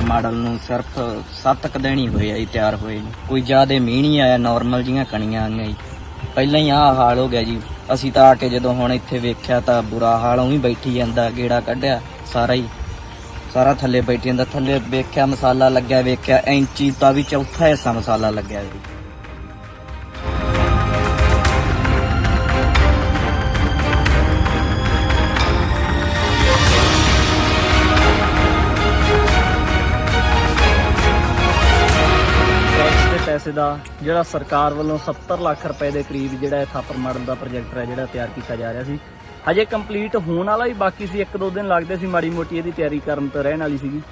Model ਨੂੰ ਸਿਰਫ 7 ਕ ਦਿਨ ਹੀ ਹੋਏ ਆ ਜੀ ਤਿਆਰ ਹੋਏ ਨੂੰ। ਕੋਈ ਜ਼ਿਆਦਾ ਮੀਂਹ ਨਹੀਂ ਆਇਆ ਨਾਰਮਲ ਜੀਆਂ ਕਣੀਆਂ ਆਈਆਂ ਜੀ। ਪਹਿਲਾਂ ਹੀ ਆਹ ਹਾਲ ਹੋ ਗਿਆ ਜੀ। ਅਸੀਂ ਤਾਂ ਆ ਕੇ ਜਦੋਂ ਹੁਣ ਇੱਥੇ ਵੇਖਿਆ ਤਾਂ ਬੁਰਾ ਹਾਲ ਉਹੀ ਬੈਠੀ ਜਾਂਦਾ, ਗੇੜਾ ਕੱਢਿਆ ਸਾਰਾ ਹੀ। ਸਾਰਾ ਥੱਲੇ ਬੈਠੀ ਜਾਂਦਾ। ਥੱਲੇ ਵੇਖਿਆ ਮਸਾਲਾ ਲੱਗਿਆ, ਵੇਖਿਆ ਇੰਚੀ ਤਾਂ ਵੀ ਚੌਥਾ ਹਿੱਸਾ ਮਸਾਲਾ ਲੱਗਿਆ ਜੀ। ਪੈਸੇ ਦਾ, ਜਿਹੜਾ ਸਰਕਾਰ ਵੱਲੋਂ 70 ਲੱਖ ਰੁਪਏ ਦੇ ਕਰੀਬ ਜਿਹੜਾ ਇਹ ਥਾਪਰ ਮਾਡਲ ਦਾ ਪ੍ਰੋਜੈਕਟ ਹੈ, ਜਿਹੜਾ ਤਿਆਰ ਕੀਤਾ ਜਾ ਰਿਹਾ ਸੀ। ਹਜੇ ਕੰਪਲੀਟ ਹੋਣ ਵਾਲਾ ਹੀ ਬਾਕੀ ਸੀ, ਇੱਕ ਦੋ ਦਿਨ ਲੱਗਦੇ ਸੀ, ਮਾੜੀ ਮੋਟੀ ਇਹਦੀ ਤਿਆਰੀ ਕਰਨ ਤੋਂ ਰਹਿਣ ਵਾਲੀ ਸੀਗੀ।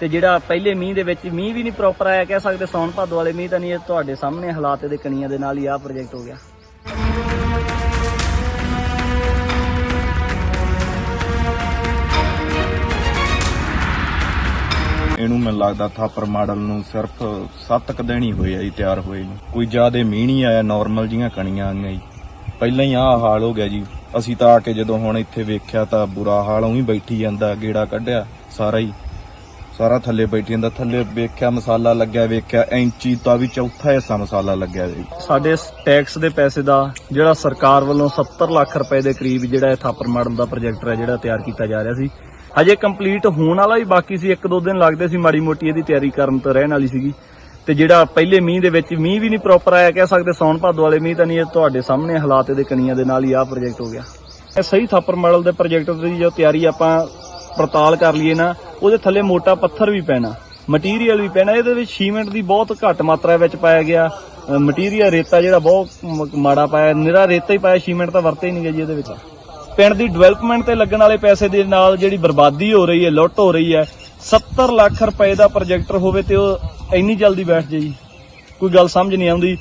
ਤੇ ਜਿਹੜਾ ਪਹਿਲੇ ਮੀਂਹ ਦੇ ਵਿੱਚ, ਮੀਂਹ ਵੀ ਨਹੀਂ ਪ੍ਰੋਪਰ ਆਇਆ, ਕਹਿ ਸਕਦੇ ਸੌਣ ਭਾਦੋ ਵਾਲੇ ਮੀਂਹ ਤਾਂ ਨਹੀਂ, ਇਹ ਤੁਹਾਡੇ ਸਾਹਮਣੇ ਹਾਲਾਤ ਦੇ ਕਣੀਆਂ ਦੇ ਨਾਲ ਹੀ ਆਹ ਪ੍ਰੋਜੈਕਟ ਹੋ ਗਿਆ। ਇਹਨੂੰ ਮੈਨੂੰ ਲੱਗਦਾ ਥਾਪਰ ਮਾਡਲ ਨੂੰ ਸਿਰਫ 7 ਕ ਦਿਨ ਹੀ ਹੋਏ ਆ ਜੀ ਤਿਆਰ ਹੋਏ ਨੂੰ। ਕੋਈ ਜ਼ਿਆਦਾ ਮੀਂਹ ਨਹੀਂ ਆਇਆ ਨਾਰਮਲ ਜੀਆਂ ਕਣੀਆਂ ਆਈਆਂ ਜੀ। ਪਹਿਲਾਂ ਹੀ ਆਹ ਹਾਲ ਹੋ ਗਿਆ ਜੀ। ਅਸੀਂ ਤਾਂ ਆ ਕੇ ਜਦੋਂ ਹੁਣ ਇੱਥੇ ਵੇਖਿਆ ਤਾਂ ਬੁਰਾ ਹਾਲ ਉਹੀ ਬੈਠੀ ਜਾਂਦਾ, ਗੇੜਾ ਕੱਢਿਆ ਸਾਰਾ ਹੀ। ਸਾਰਾ ਥੱਲੇ ਬੈਠੀ ਜਾਂਦਾ। ਥੱਲੇ ਵੇਖਿਆ ਮਸਾਲਾ ਲੱਗਿਆ, ਵੇਖਿਆ ਇੰਚੀ ਤਾਂ ਵੀ ਚੌਥਾ ਹਿੱਸਾ ਮਸਾਲਾ ਲੱਗਿਆ ਜੀ। ਸਾਡੇ ਟੈਕਸ ਦੇ ਪੈਸੇ ਦਾ ਜਿਹੜਾ ਸਰਕਾਰ ਵੱਲੋਂ 70 ਲੱਖ ਰੁਪਏ ਦੇ ਕਰੀਬ ਜਿਹੜਾ ਇਹ ਥਾਪਰ ਮਾਡਲ ਦਾ ਪ੍ਰੋਜੈਕਟ ਹੈ, ਜਿਹੜਾ ਤਿਆਰ ਕੀਤਾ ਜਾ ਰਿਹਾ ਸੀ ਹਜੇ ਕੰਪਲੀਟ ਹੋਣ ਵਾਲਾ ਹੀ ਬਾਕੀ ਸੀ, ਇੱਕ ਦੋ ਦਿਨ ਲੱਗਦੇ ਸੀ, ਮਾੜੀ ਮੋਟੀ ਇਹਦੀ ਤਿਆਰੀ ਕਰਨ ਤੋਂ ਰਹਿਣ ਵਾਲੀ ਸੀਗੀ। ਤੇ ਜਿਹੜਾ ਪਹਿਲੇ ਮੀਂਹ ਦੇ ਵਿੱਚ, ਮੀਂਹ ਵੀ ਨਹੀਂ ਪ੍ਰੋਪਰ ਆਇਆ, ਕਹਿ ਸਕਦੇ ਸੌਣ ਭਾਦੋ ਵਾਲੇ ਮੀਂਹ ਤਾਂ ਨਹੀਂ, ਇਹ ਤੁਹਾਡੇ ਸਾਹਮਣੇ ਹਾਲਾਤ ਇਹਦੇ ਕਣੀਆਂ ਦੇ ਨਾਲ ਹੀ ਆਹ ਪ੍ਰੋਜੈਕਟ ਹੋ ਗਿਆ। ਇਹ ਸਹੀ ਥਾਪਰ ਮਾਡਲ ਦੇ ਪ੍ਰੋਜੈਕਟ ਦੀ ਜੋ ਤਿਆਰੀ ਆਪਾਂ ਪੜਤਾਲ ਕਰ ਲਈਏ ਨਾ, ਉਹਦੇ ਥੱਲੇ ਮੋਟਾ ਪੱਥਰ ਵੀ ਪੈਣਾ ਮਟੀਰੀਅਲ ਵੀ ਪੈਣਾ, ਇਹਦੇ ਵਿੱਚ ਸੀਮੈਂਟ ਦੀ ਬਹੁਤ ਘੱਟ ਮਾਤਰਾ ਵਿੱਚ ਪਾਇਆ ਗਿਆ ਮਟੀਰੀਅਲ ਰੇਤਾ ਜਿਹੜਾ ਬਹੁਤ ਮਾੜਾ ਪਾਇਆ, ਨਿਰਾ ਰੇਤਾ ਹੀ ਪਾਇਆ ਸੀਮੈਂਟ ਤਾਂ ਵਰਤੇ ਹੀ ਨਹੀਂ ਗਿਆ ਜੀ ਇਹਦੇ ਵਿੱਚ। ਪਿੰਡ ਦੀ ਡਿਵੈਲਪਮੈਂਟ ਤੇ ਲੱਗਣ ਵਾਲੇ ਪੈਸੇ ਦੇ ਨਾਲ ਜਿਹੜੀ ਬਰਬਾਦੀ ਹੋ ਰਹੀ ਹੈ, ਲੁੱਟ ਹੋ ਰਹੀ ਹੈ 70 ਲੱਖ ਰੁਪਏ ਦਾ ਪ੍ਰੋਜੈਕਟਰ ਹੋਵੇ ਤੇ ਉਹ ਇੰਨੀ ਜਲਦੀ ਬੈਠ ਜੇ ਜੀ। ਕੋਈ ਗੱਲ ਸਮਝ ਨਹੀਂ ਆਉਂਦੀ।